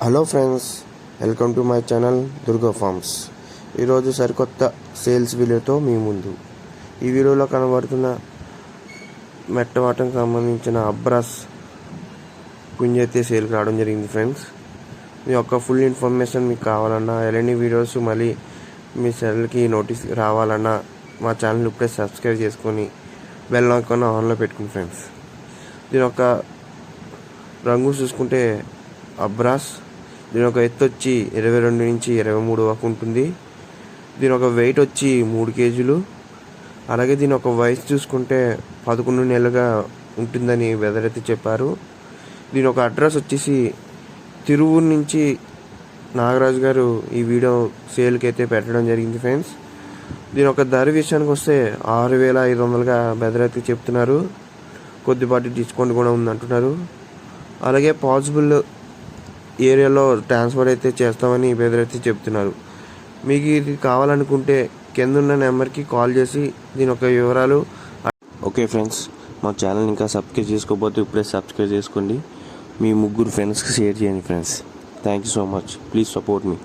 Hello friends welcome to my channel Durga farms ఈరోజు సరికొత్త sales వీడియోతో మీ ముందు. ఈ వీడియోలో కనబడుతున్న మెట్టవాటంకి సంబంధించిన అబ్రాస్ పుంజైతే సేల్కి రావడం జరిగింది ఫ్రెండ్స్ మీ యొక్క ఫుల్ ఇన్ఫర్మేషన్ మీకు కావాలన్నా ఎలాంటి వీడియోస్ మళ్ళీ మీ సెల్కి నోటీస్ రావాలన్నా మా ఛానల్ ఇప్పుడే సబ్స్క్రైబ్ చేసుకొని బెల్ ఐకాన్ ఆన్లో పెట్టుకుని ఫ్రెండ్స్ దీని యొక్క రంగు చూసుకుంటే అబ్రాస్ దీని ఒక ఎత్తు వచ్చి ఇరవై రెండు నుంచి ఇరవై మూడు వరకు ఉంటుంది. దీని ఒక వెయిట్ వచ్చి మూడు కేజీలు. అలాగే దీని ఒక వయసు చూసుకుంటే పదకొండు నెలలుగా ఉంటుందని వెదర్ అయితే చెప్పారు. దీని ఒక అడ్రస్ వచ్చేసి తిరువూరు నుంచి నాగరాజు గారు ఈ వీడియో సేల్కి అయితే పెట్టడం జరిగింది ఫ్రెండ్స్ దీని ఒక ధర విషయానికి వస్తే ఆరు వేల ఐదు వందలుగా బెదరైతే చెప్తున్నారు. కొద్దిపాటి డిస్కౌంట్ కూడా ఉందంటున్నారు. అలాగే పాసిబుల్ ఏరియాలో ట్రాన్స్ఫర్ అయితే చేస్తామని బెదరైతే చెప్తున్నారు. మీకు ఇది కావాలనుకుంటే కింద ఉన్న నెంబర్కి కాల్ చేసి దీని యొక్క వివరాలు ఓకే ఫ్రెండ్స్ మా ఛానల్ ఇంకా సబ్స్క్రైబ్ చేసుకోకపోతే ఇప్పుడే సబ్స్క్రైబ్ చేసుకోండి. మీ ముగ్గురు ఫ్రెండ్స్కి షేర్ చేయండి friends. Thank you so much. Please support me.